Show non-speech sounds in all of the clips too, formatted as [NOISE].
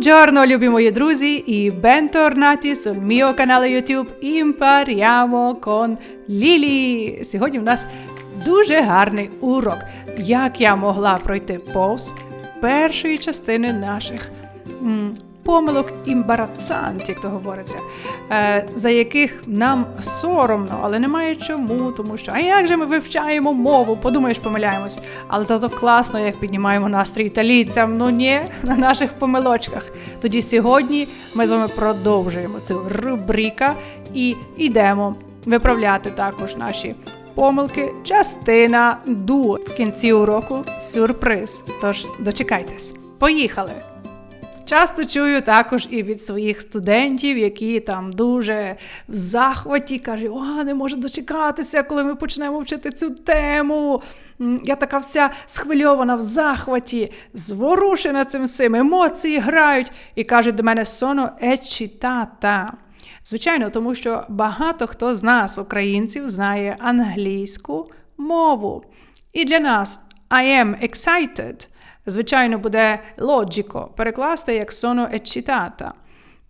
Buongiorno, любі мої друзі, і бенторнаті sul mio canale YouTube Impariamo con Lili. Сьогодні в нас дуже гарний урок, як я могла пройти повз першої частини наших м, помилок імбарацант, як то говориться, е, за яких нам соромно, але немає чому, тому що а як же ми вивчаємо мову? Подумаєш, помиляємось. Але зато класно, як піднімаємо настрій італійцям. Ну ні, [LAUGHS] на наших помилочках. Тоді сьогодні ми з вами продовжуємо цю рубрика і йдемо виправляти також наші. Помилки, частина ду в кінці уроку сюрприз. Тож дочекайтесь. Поїхали! Часто чую також і від своїх студентів, які там дуже в захваті кажуть, о, не можу дочекатися, коли ми почнемо вчити цю тему. Я така вся схвильована в захваті, зворушена цим всім, емоції грають і кажуть до мене соно ечітата. Звичайно, тому що багато хто з нас, українців, знає англійську мову. І для нас I am excited звичайно, буде лоджіко перекласти як sono eccitata.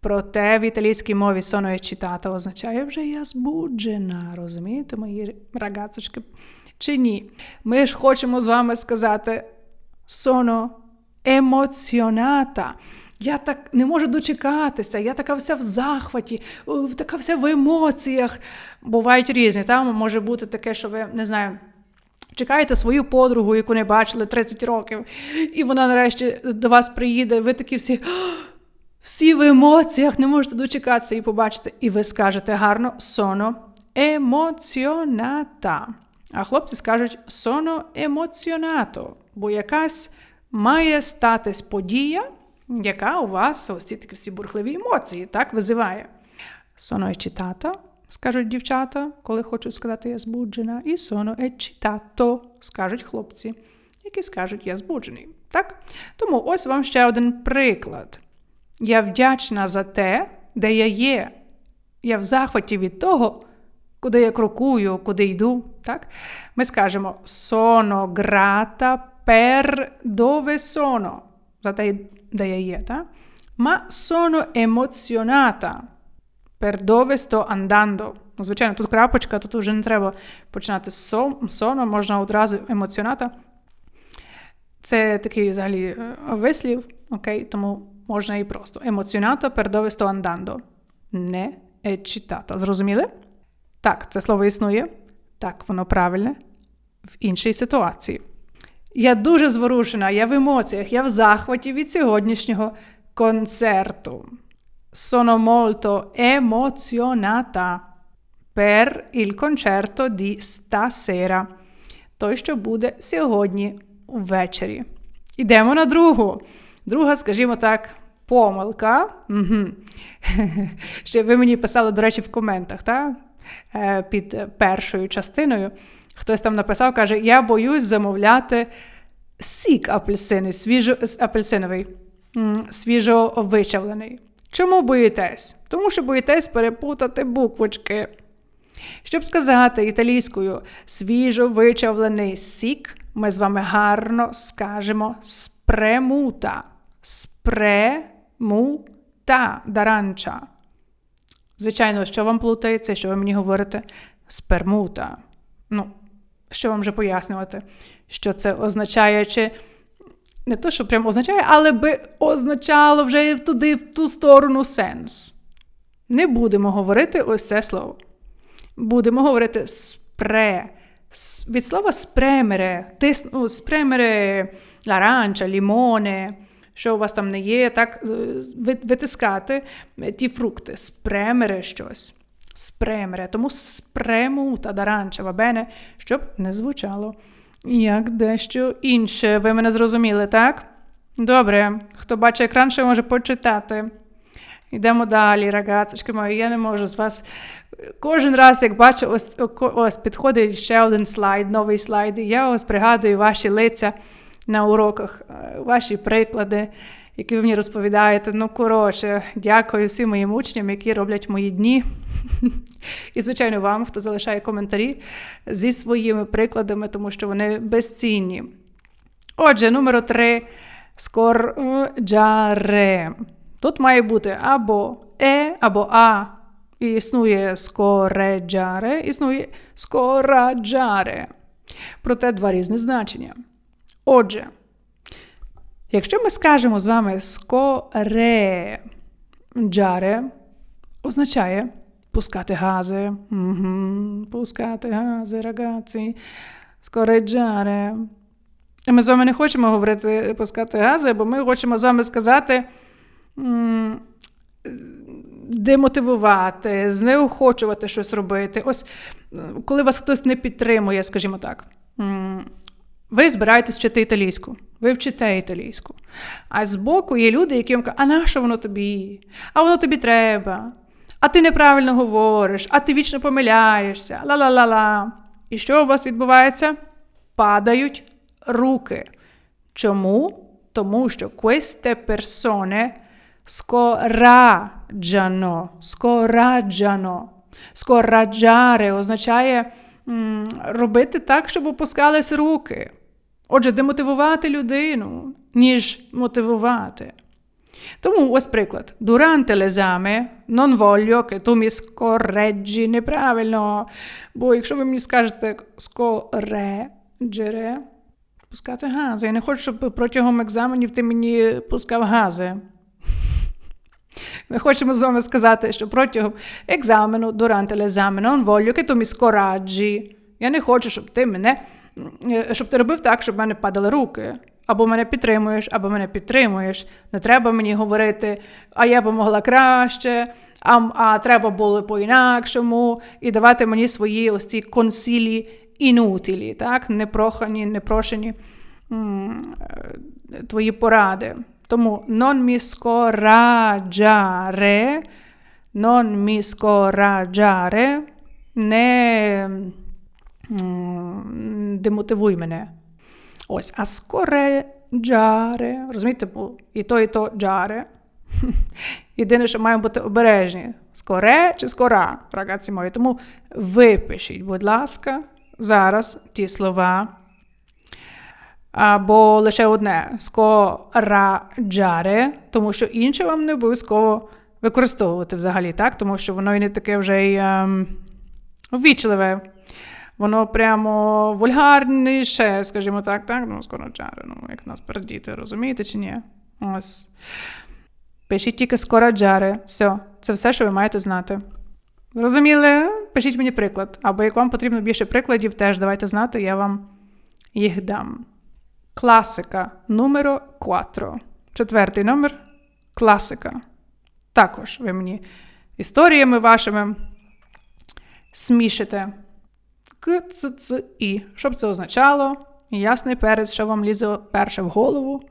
Проте в італійській мові sono eccitata означає вже я збуджена. Розумієте, мої рагацочки? Чи ні? Ми ж хочемо з вами сказати sono emozionata. Я так не можу дочекатися, я така вся в захваті, така вся в емоціях. Бувають різні. Там може бути таке, що ви не знаю. Чекаєте свою подругу, яку не бачили 30 років, і вона нарешті до вас приїде, ви такі всі всі в емоціях, не можете дочекатися і побачити. І ви скажете гарно соно емоціоната. А хлопці скажуть соно емоціонато, бо якась має статись подія, яка у вас ось ці такі всі бурхливі емоції так визиває. Соно ечитата, скажуть дівчата, коли хочуть сказати я збуджена, і соно ечитато, скажуть хлопці, які скажуть я збуджений. Так? Тому ось вам ще один приклад. Я вдячна за те, де я є. Я в захваті від того, куди я крокую, куди йду. Так? Ми скажемо sono grata per dove sono, за те, де я є. Так? Ma sono emozionata per dove sto. Ну, звичайно, тут крапочка, тут вже не треба починати з соно, можна одразу емоціоната. Це такий взагалі вислів, окей, тому можна і просто. Емоціонато per dove sto. Не eccitata. Зрозуміли? Так, це слово існує. Так, воно правильне в іншій ситуації. Я дуже зворушена, я в емоціях, я в захваті від сьогоднішнього концерту. Sono molto emozionata per il concerto di stasera. Той, що буде сьогодні ввечері. Ідемо на другу. Друга, скажімо так, помилка. Угу. [LAUGHS] Ще ви мені писали, до речі, в коментах, так? під першою частиною. Хтось там написав, каже: Я боюсь замовляти сік апельсини, свіжо, апельсиновий, свіжо вичавлений. Чому боїтесь? Тому що боїтесь перепутати буквочки. Щоб сказати італійською свіжо вичавлений сік, ми з вами гарно скажемо спремута. Спремута даранча. Звичайно, що вам плутається, що ви мені говорите? Спермута. Ну, що вам вже пояснювати, що це означає, чи не то, що прямо означає, але би означало вже туди, в ту сторону сенс. Не будемо говорити ось це слово. Будемо говорити спре. Від слова спремере, тис, ну, спремере ларанча, лімоне, що у вас там не є, так витискати ті фрукти, спремере щось. Спремере. Тому спремута даранча, вабене, щоб не звучало як дещо інше. Ви мене зрозуміли, так? Добре, хто бачить екран, ще може почитати. Йдемо далі, рагацочки мої, я не можу з вас. Кожен раз, як бачу, ось ось підходить ще один слайд, новий слайд, і я ось пригадую ваші лиця на уроках, ваші приклади, які ви мені розповідаєте. Ну, коротше, дякую всім моїм учням, які роблять мої дні. [LAUGHS] І, звичайно, вам, хто залишає коментарі зі своїми прикладами, тому що вони безцінні. Отже, номер три скорджаре. Тут має бути або е, або а. І існує скореджаре, існує скораджаре. Проте два різні значення. Отже, якщо ми скажемо з вами скореджаре, означає пускати гази. Угу, Пускати гази, рагazzi. Скореджаре. Ми з вами не хочемо говорити пускати гази, бо ми хочемо з вами сказати. Демотивувати, знеохочувати щось робити. Ось коли вас хтось не підтримує, скажімо так. Ви збираєтесь вчити італійську, ви вчите італійську. А збоку є люди, які вам кажуть, а на що воно тобі? А воно тобі треба. А ти неправильно говориш, а ти вічно помиляєшся, ла-ла-ла-ла. І що у вас відбувається? Падають руки. Чому? Тому що queste persone скораджано, скораджано. Скораджаре означає м, робити так, щоб опускались руки. Отже, демотивувати людину, ніж мотивувати. Тому ось приклад. Durante l'esame non voglio che tu mi scorreggi неправильно. Бо якщо ви мені скажете скореджере, пускати гази. Я не хочу, щоб протягом екзаменів ти мені пускав гази. Ми хочемо з вами сказати, що протягом екзамену, durante l'esame, non voglio che tu mi scoraggi. Я не хочу, щоб ти мене, щоб ти робив так, щоб в мене падали руки. Або мене підтримуєш, або мене підтримуєш. Не треба мені говорити, а я би могла краще, а а треба було по-інакшому, і давати мені свої ось ці консилі інутілі, так? непрохані, непрошені м- твої поради. Тому non mi scoraggiare, non mi scoraggiare, не демотивуй мене. Ось, а скореджаре, розумієте, і то, і то джаре. [LAUGHS] Єдине, що маємо бути обережні. Скоре чи скора, рагazzi мої. Тому випишіть, будь ласка, зараз ті слова або лише одне скораджаре, тому що інше вам не обов'язково використовувати взагалі, так? Тому що воно і не таке вже й ем, ввічливе. Воно прямо вульгарніше, скажімо так, так? Ну, скораджаре, ну, як нас передіти, розумієте чи ні? Ось. Пишіть тільки скораджаре. Все, це все, що ви маєте знати. Зрозуміли? Пишіть мені приклад. Або як вам потрібно більше прикладів, теж давайте знати, я вам їх дам. Класика номеро 4. Четвертий номер класика. Також ви мені історіями вашими смішите. К, ц, ц, і. Що б це означало? Ясний перець, що вам лізе перше в голову.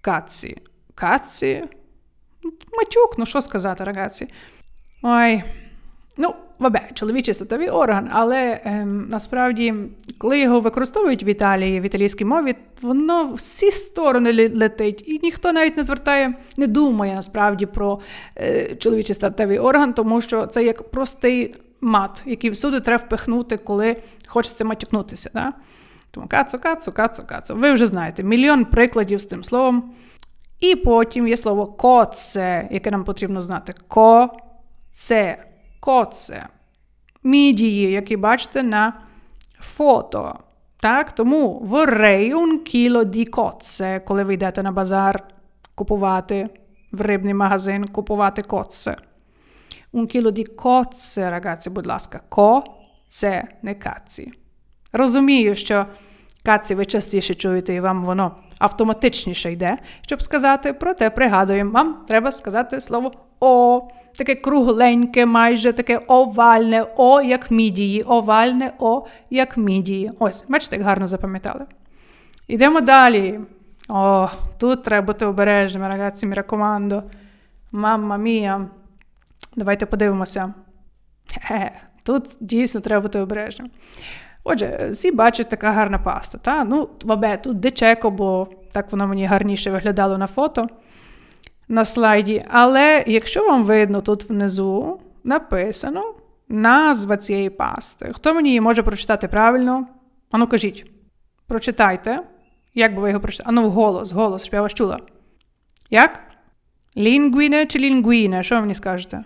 Каці. Каці. Матюк, ну що сказати, рагаці. Ой. Ну, вабе, чоловічий статовий орган, але ем, насправді, коли його використовують в Італії, в італійській мові, воно всі сторони летить, і ніхто навіть не звертає, не думає насправді про е, чоловічий статевий орган, тому що це як простий мат, який всюди треба впихнути, коли хочеться матюкнутися. Да? Тому кацу, кацу, кацу, кацу. Ви вже знаєте, мільйон прикладів з тим словом. І потім є слово коце, яке нам потрібно знати. Ко-це коце. Мідії, які бачите на фото. Так? Тому vorrei un chilo di cozze, коли ви йдете на базар купувати в рибний магазин, купувати коце. Un chilo di cozze, ragazzi, будь ласка, ко це не каці. Розумію, що каці ви частіше чуєте, і вам воно автоматичніше йде, щоб сказати, проте пригадуємо, вам треба сказати слово О таке кругленьке, майже таке овальне О, як мідії. Овальне О, як мідії. Ось, бачите, як гарно запам'ятали. Йдемо далі. О, тут треба бути обережними, mi raccomando. Мамма мія. Давайте подивимося. Хе-хе, Тут дійсно треба бути обережним. Отже, всі бачать така гарна паста. Та? Ну, вабе, тут дечеко, бо так воно мені гарніше виглядало на фото на слайді. Але якщо вам видно, тут внизу написано назва цієї пасти. Хто мені її може прочитати правильно? Ану, кажіть. Прочитайте. Як би ви його прочитали? Ану, голос, голос, щоб я вас чула. Як? Лінгвіне чи лінгвіне? Що ви мені скажете?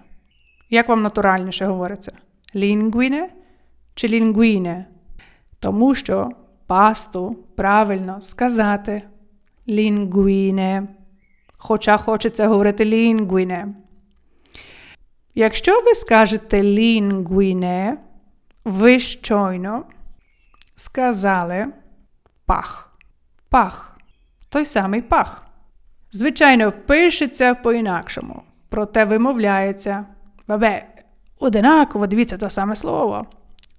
Як вам натуральніше говориться? Лінгвіне чи лінгвіне? Тому що пасту правильно сказати лінгвіне. Хоча хочеться говорити лінгвіне. Якщо ви скажете лінгвіне, ви щойно сказали пах. Пах. Той самий пах. Звичайно, пишеться по-інакшому, проте вимовляється. Бабе, одинаково, дивіться те саме слово.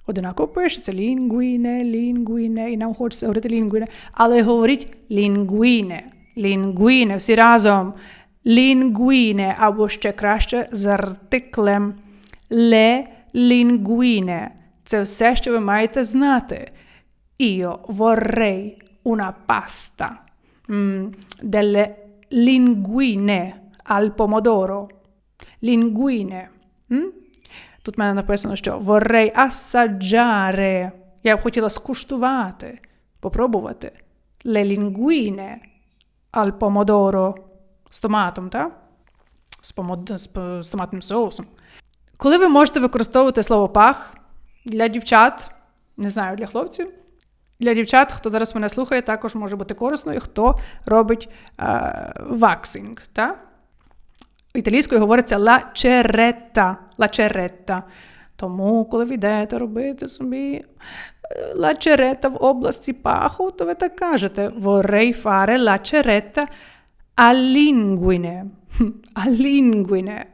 Одинаково пишеться лінгвіне, лінгвіне, і нам хочеться говорити лінгвіне, але говоріть лінгвіне, лінгвіне, всі разом. Лінгвіне, або ще краще з артиклем ле лінгвіне. Це все, що ви маєте знати. Io vorrei una pasta mm, delle linguine al pomodoro. Linguine. Mm? Тут в мене написано, що vorrei assaggiare. Я б хотіла скуштувати, попробувати. Le linguine al pomodoro. З томатом, так? З, помод... з томатним соусом. Коли ви можете використовувати слово пах для дівчат, не знаю, для хлопців. Для дівчат, хто зараз мене слухає, також може бути корисною, хто робить е, ваксинг. Та? Італійською говориться. La ceretta. Тому, коли ви йдете робити собі la ceretta в області паху, то ви так кажете: vorrei fare la ceretta all'inguine. [LAUGHS] All'inguine.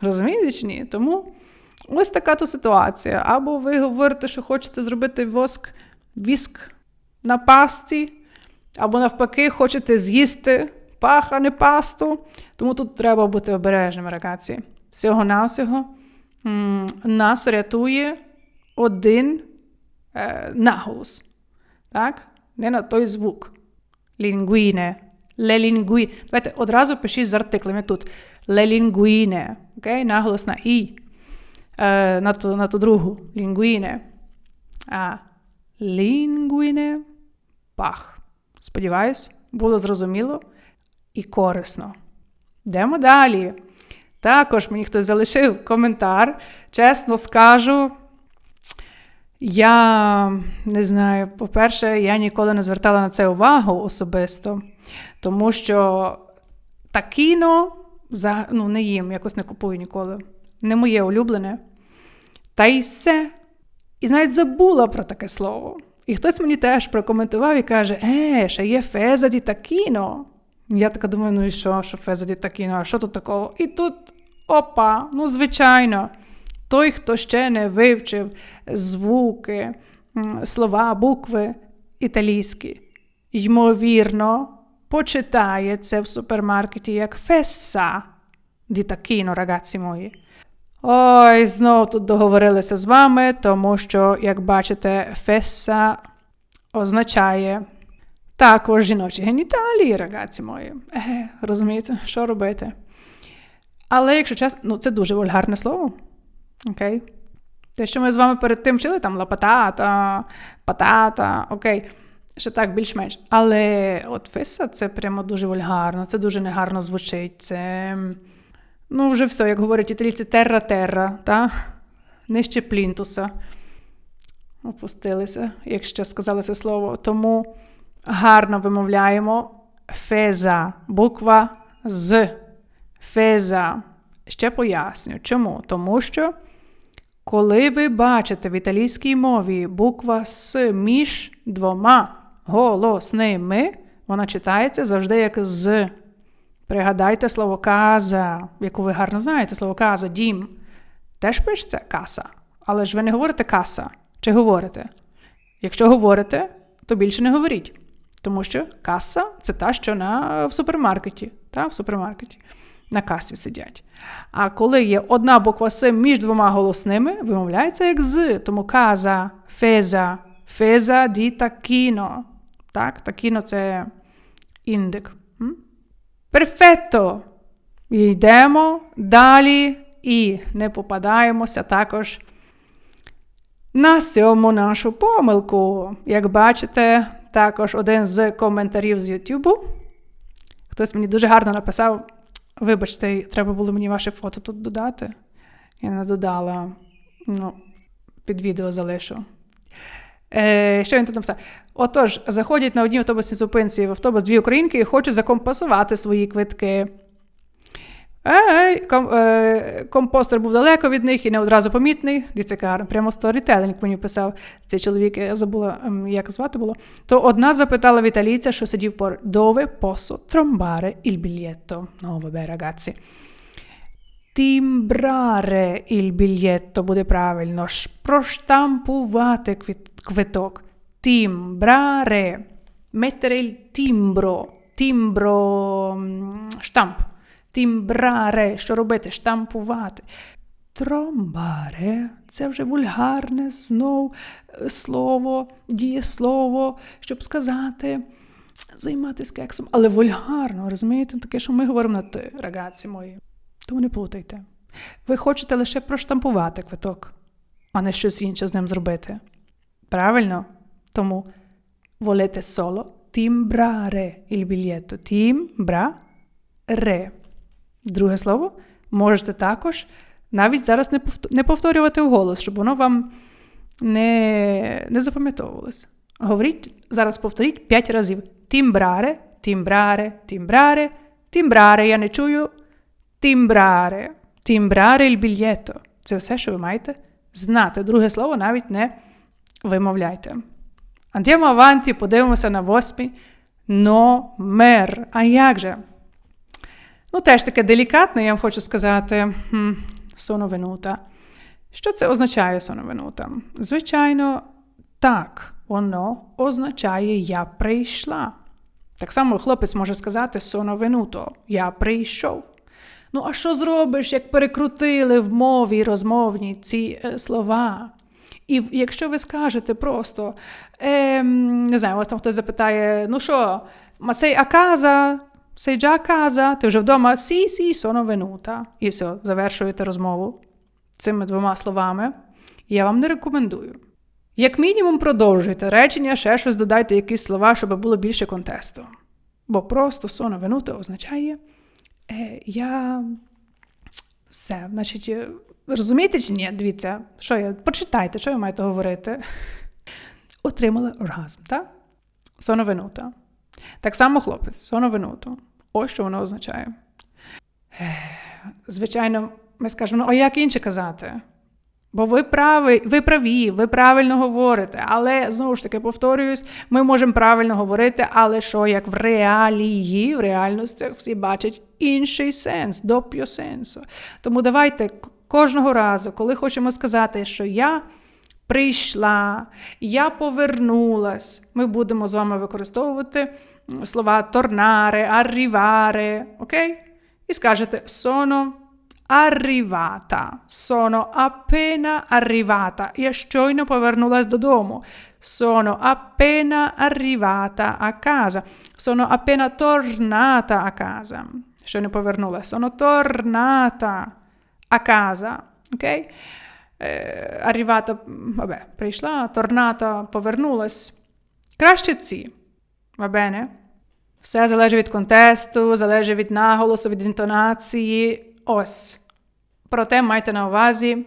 Розумієте чи ні? Тому ось така то ситуація. Або ви говорите, що хочете зробити воск, віск на пасті, або навпаки, хочете з'їсти пах, а не пасту. Тому тут треба бути обережними, рагації. Всього-навсього нас рятує один е, наголос. Так? Не на той звук. Лінгвіне. Linguine. Давайте одразу пишіть з артиклем, як тут. Linguine. Окей? Наголос на і. Е, на, ту, на ту другу. Linguine. А linguine. Пах. Сподіваюсь, було зрозуміло і корисно. Йдемо далі. Також мені хтось залишив коментар. Чесно скажу. Я не знаю, по-перше, я ніколи не звертала на це увагу особисто, тому що такіно ну, не їм, якось не купую ніколи. Не моє улюблене. Та й все. І навіть забула про таке слово. І хтось мені теж прокоментував і каже: Е, ще є феза ді такіно. Я така думаю, ну і що, що феза ді такіно, а що тут такого? І тут опа, ну, звичайно. Той, хто ще не вивчив звуки, слова, букви італійські, ймовірно, почитає це в супермаркеті як феса ді такіно, мої. Ой, знов тут договорилися з вами, тому що, як бачите, феса означає також жіночі геніталії, рагazzi мої. Е, розумієте, що робити? Але, якщо чесно, ну це дуже вульгарне слово. Окей? Те, що ми з вами перед тим вчили, там лапатата, патата, окей, ще так більш-менш. Але от фиса це прямо дуже вульгарно, це дуже негарно звучить. Це, ну, вже все, як говорять італійці, терра-терра, та? нижче плінтуса. Опустилися, якщо сказали це слово. Тому гарно вимовляємо феза, буква з. Феза. Ще поясню. Чому? Тому що. Коли ви бачите в італійській мові буква С між двома голосними, вона читається завжди як з. Пригадайте слово каза, яку ви гарно знаєте, слово каза, дім. Теж пишеться каса. Але ж ви не говорите каса. Чи говорите? Якщо говорите, то більше не говоріть. Тому що каса це та, що на, в супермаркеті. Та, в супермаркеті на касі сидять. А коли є одна буква С між двома голосними, вимовляється як з. Тому каза, феза, феза ді такіно. Так, такіно це індик. Перфетто! Йдемо далі і не попадаємося також на сьому нашу помилку. Як бачите, також один з коментарів з Ютубу. Хтось мені дуже гарно написав Вибачте, треба було мені ваше фото тут додати. Я не додала. Ну, під відео залишу. Е, Що він тут написав? Отож, заходять на одній автобусній зупинці в автобус дві українки і хочуть закомпасувати свої квитки. Ей, ком, е, компостер був далеко від них і не одразу помітний. Дивіться, прямо сторітелінг мені писав цей чоловік, я забула, ем, як звати було. То одна запитала в італійця, що сидів posso trombare il biglietto? Ну, vabbè, ragazzi. Тімбраре il biglietto буде правильно. Проштампувати квиток. Тімбраре. Mettere il timbro. Timbro штамп. Тімбраре, що робити? Штампувати. Тромбаре це вже вульгарне знов слово, дієслово, щоб сказати, займатися кексом. Але вульгарно, розумієте, таке, що ми говоримо на ти, рагаці мої. Тому не плутайте. Ви хочете лише проштампувати квиток, а не щось інше з ним зробити. Правильно? Тому volete solo timbrare il biglietto. Timbrare. Друге слово можете також навіть зараз не повторювати вголос, щоб воно вам не не запам'ятовувалось. Говоріть, зараз повторіть п'ять разів: тімбраре, тімбраре, тімбраре, тімбраре. Я не чую. Тімбраре, тімбраре il biglietto. Це все, що ви маєте знати. Друге слово навіть не вимовляйте. Andiamo avanti, подивимося на восьмий номер. А як же? Ну, теж таке делікатне, я вам хочу сказати, соновинута. Що це означає соновинута? Звичайно, так, воно означає я прийшла. Так само хлопець може сказати соновинуто, я прийшов. Ну, а що зробиш, як перекрутили в мові розмовні ці е, слова? І якщо ви скажете просто, е, не знаю, вас там хтось запитає, ну що, масей аказа, a casa? Ти вже вдома? Сі, сі, sono venuta. І все, завершуєте розмову цими двома словами. Я вам не рекомендую. Як мінімум, продовжуйте речення, ще щось додайте якісь слова, щоб було більше контесту. Бо просто sono venuta означає я все. Значить, е, розумієте чи ні? Дивіться, що я? Почитайте, що я маєте говорити. Отримали оргазм, так? Соновинута. Так само хлопець, соновинуту. Ось що воно означає. Звичайно, ми скажемо, ну, а як інше казати? Бо ви праві, ви праві, ви правильно говорите. Але знову ж таки повторююсь, ми можемо правильно говорити, але що як в реалії, в реальностях всі бачать інший сенс, доп'ю сенсу. Тому давайте кожного разу, коли хочемо сказати, що я прийшла, я повернулась, ми будемо з вами використовувати слова tornare, arrivare, ok? І скажете sono arrivata, sono appena arrivata. Я щойно повернулась додому. Sono appena arrivata a casa. Sono appena tornata a casa. Щойно повернулась. Sono tornata a casa. Ok? Е, arrivata, vabbè, прийшла, tornata, повернулась. Краще ці. Va bene? Все залежить від контесту, залежить від наголосу, від інтонації. Ось. Проте майте на увазі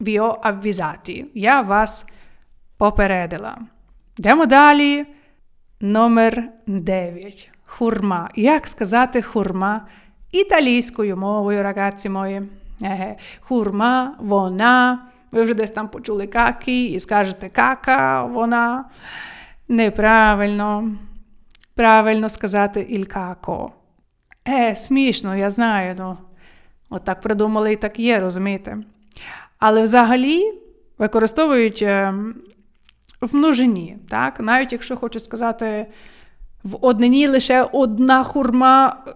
віо аввізаті. Я вас попередила. Йдемо далі. Номер 9. Хурма. Як сказати хурма італійською мовою, рагazzi мої? Еге. Хурма, вона. Ви вже десь там почули какі і скажете кака, вона. Неправильно. Правильно сказати ількако. Е, смішно, я знаю. ну. От так придумали і так є, розумієте? Але взагалі використовують е, в множині. так? Навіть якщо хочу сказати, в однині лише одна хурма, е,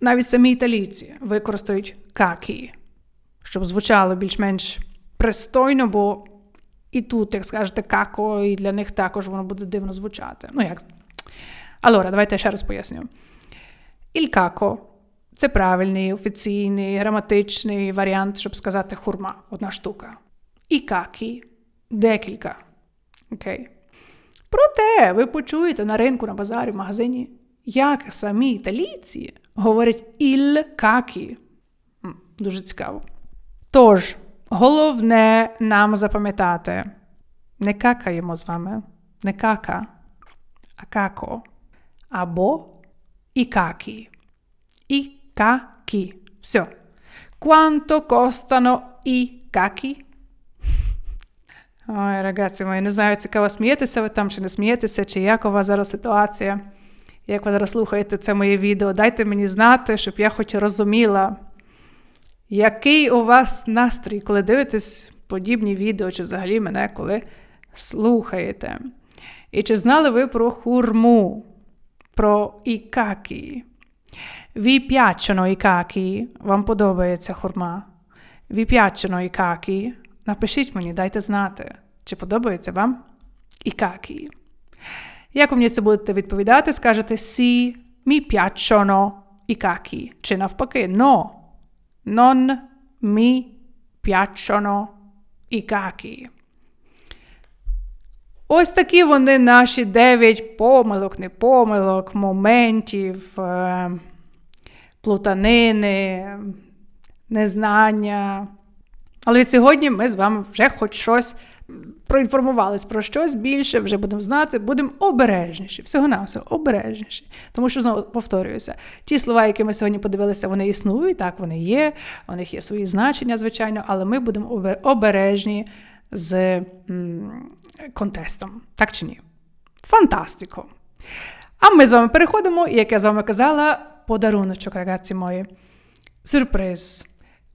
навіть самі італійці використовують какі, щоб звучало більш-менш пристойно, бо і тут, як скажете, како, і для них також воно буде дивно звучати. Ну, як? Allora, давайте ще раз поясню. Il caco – це правильний, офіційний, граматичний варіант, щоб сказати хурма, одна штука. І какі декілька. Окей. Проте ви почуєте на ринку, на базарі, в магазині, як самі італійці говорять il какі. Дуже цікаво. Тож, головне нам запам'ятати: не какаємо з вами, не кака, а како. Або ікакі. Ікакі. Все. Quanto costano i cachi? [LAUGHS] Ой, рагацці мої, не знаю, цікаво, смієтеся ви там чи не смієтеся, чи як у вас зараз ситуація. Як ви зараз слухаєте це моє відео, дайте мені знати, щоб я хоч розуміла, який у вас настрій, коли дивитесь подібні відео, чи взагалі мене коли слухаєте. І чи знали ви про хурму, про ікакі? Vi piacciono i cachi? Вам подобається хурма? Vi piacciono i cachi? Напишіть мені, дайте знати, чи подобається вам і какі. Як ви мені це будете відповідати, скажете сі, mi piacciono i cachi. Чи навпаки, no. Non mi piacciono i cachi. Ось такі вони наші дев'ять помилок, не помилок, моментів, плутанини, незнання. Але від сьогодні ми з вами вже хоч щось проінформувались про щось більше, вже будемо знати, будемо обережніші. Всього на все обережніші. Тому що знову повторююся, ті слова, які ми сьогодні подивилися, вони існують, так, вони є, у них є свої значення, звичайно, але ми будемо обережні з контестом. Так чи ні? Фантастико! А ми з вами переходимо, і як я з вами казала, подаруночок, рагazzi мої. Сюрприз.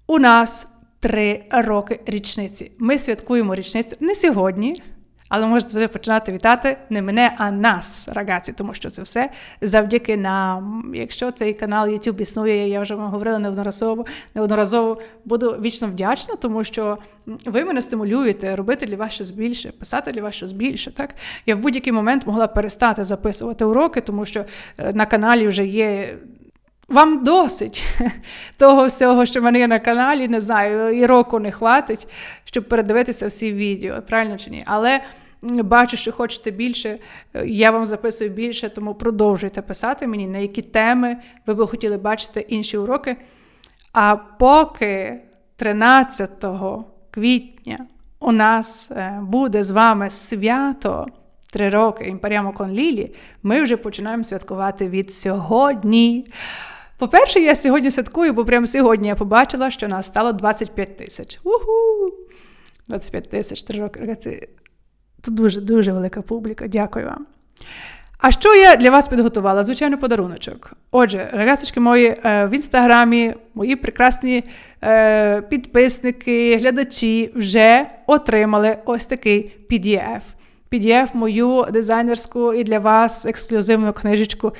У нас три роки річниці. Ми святкуємо річницю не сьогодні, але можете ви починати вітати не мене, а нас, рагаці, тому що це все завдяки нам. Якщо цей канал YouTube існує, я вже вам говорила неодноразово, неодноразово буду вічно вдячна, тому що ви мене стимулюєте робити для вас щось більше, писати для вас щось більше. Так? Я в будь-який момент могла перестати записувати уроки, тому що е, на каналі вже є вам досить [LAUGHS] того всього, що в мене є на каналі, не знаю, і року не хватить, щоб передивитися всі відео, правильно чи ні? Але бачу, що хочете більше, я вам записую більше, тому продовжуйте писати мені, на які теми ви би хотіли бачити інші уроки. А поки 13 квітня у нас е, буде з вами свято. Три роки імперіамо кон Лілі, ми вже починаємо святкувати від сьогодні. По-перше, я сьогодні святкую, бо прямо сьогодні я побачила, що нас стало 25 тисяч. Уху! 25 тисяч три роки. Це, дуже-дуже велика публіка. Дякую вам. А що я для вас підготувала? Звичайно, подаруночок. Отже, рагасочки мої е, в інстаграмі, мої прекрасні е, підписники, глядачі вже отримали ось такий PDF. PDF мою дизайнерську і для вас ексклюзивну книжечку,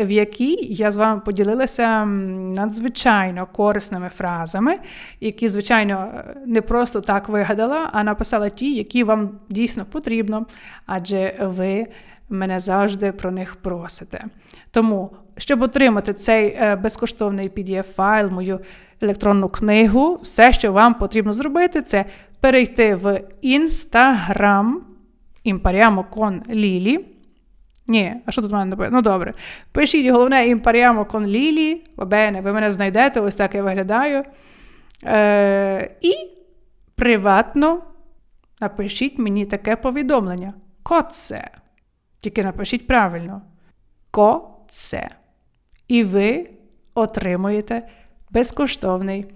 в якій я з вами поділилася надзвичайно корисними фразами, які, звичайно, не просто так вигадала, а написала ті, які вам дійсно потрібно, адже ви мене завжди про них просите. Тому, щоб отримати цей е, безкоштовний PDF-файл, мою електронну книгу, все, що вам потрібно зробити, це перейти в Instagram імпаріамо кон лілі. Ні, а що тут в мене написано? Ну добре. Пишіть головне імпаріамо кон лілі. Бене, ви мене знайдете, ось так я виглядаю. Е, І приватно напишіть мені таке повідомлення. Коце. Тільки напишіть правильно. Коце. І ви отримуєте безкоштовний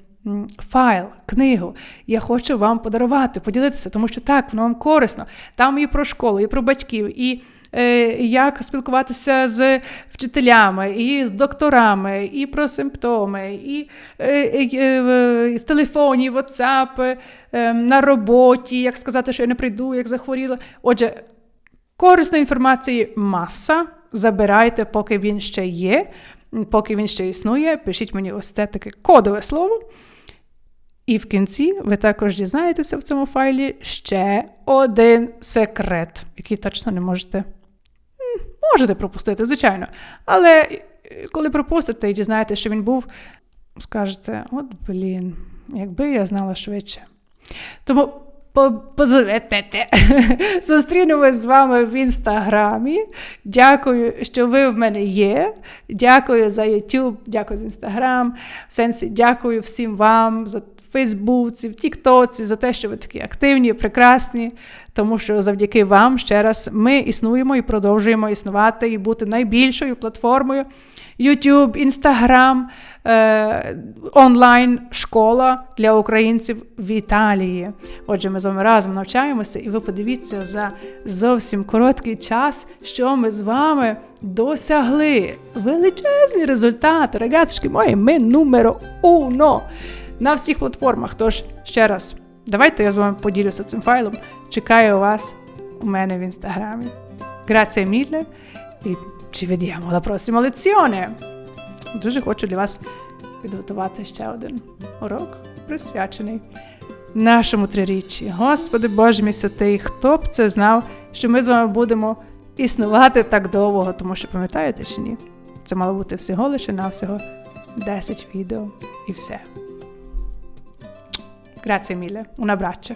файл, книгу. Я хочу вам подарувати, поділитися, тому що так, воно вам корисно. Там і про школу, і про батьків, і е, як спілкуватися з вчителями, і з докторами, і про симптоми, і е, е, в телефоні, WhatsApp, е, на роботі, як сказати, що я не прийду, як захворіла. Отже, корисної інформації маса. Забирайте, поки він ще є, поки він ще існує. Пишіть мені ось це таке кодове слово. І в кінці ви також дізнаєтеся в цьому файлі ще один секрет, який точно не можете можете пропустити, звичайно. Але е, коли пропустите і дізнаєтеся, що він був, скажете: от, блін, якби я знала швидше. Тому. [LAUGHS] Зустрінемось з вами в інстаграмі. Дякую, що ви в мене є. Дякую за YouTube, дякую за інстаграм. В сенсі дякую всім вам за Фейсбуці, в Тіктоці, за те, що ви такі активні, прекрасні. Тому що завдяки вам ще раз ми існуємо і продовжуємо існувати і бути найбільшою платформою YouTube, Instagram, е, онлайн школа для українців в Італії. Отже, ми з вами разом навчаємося, і ви подивіться за зовсім короткий час, що ми з вами досягли. Величезний результат. Рагацьки мої, ми numero uno на всіх платформах. Тож ще раз, давайте я з вами поділюся цим файлом. Чекаю вас у мене в інстаграмі. Grazie mille і ci vediamo alla prossima lezione. Дуже хочу для вас підготувати ще один урок, присвячений нашому триріччі. Господи Боже мій святий, хто б це знав, що ми з вами будемо існувати так довго, тому що пам'ятаєте чи ні? Це мало бути всього лише навсього 10 відео і все. Grazie mille, un abbraccio.